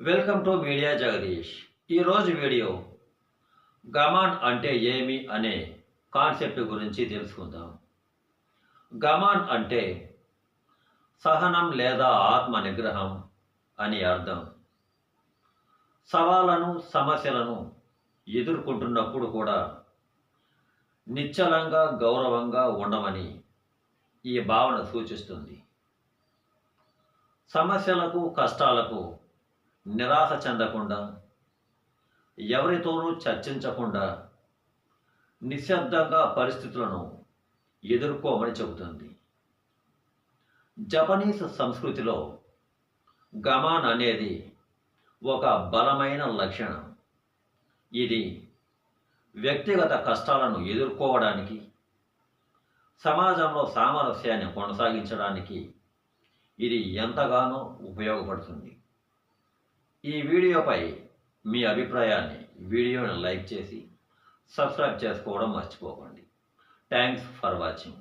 Welcome to media Jagadish. ఈరోజు video గమాన్ అంటే ఏమి అనే కాన్సెప్ట్ గురించి తెలుసుకుందాం. గమాన్ అంటే సహనం లేదా ఆత్మ నిగ్రహం అని అర్థం. సవాళ్ళను సమస్యలను ఎదుర్కొంటున్నప్పుడు కూడా నిశ్చలంగా గౌరవంగా ఉండమని ఈ భావన సూచిస్తుంది. సమస్యలకు కష్టాలకు నిరాశ చెందకుండా ఎవరితోనూ చర్చించకుండా నిశ్శబ్దంగా పరిస్థితులను ఎదుర్కోమని చెబుతుంది. జపనీస్ సంస్కృతిలో గమాన్ అనేది ఒక బలమైన లక్షణం. ఇది వ్యక్తిగత కష్టాలను ఎదుర్కోవడానికి సమాజంలో సామరస్యాన్ని కొనసాగించడానికి ఇది ఎంతగానో ఉపయోగపడుతుంది. ఈ వీడియోపై మీ అభిప్రాయాన్ని వీడియోని లైక్ చేసి సబ్స్క్రైబ్ చేసుకోవడం మర్చిపోకండి. Thanks for watching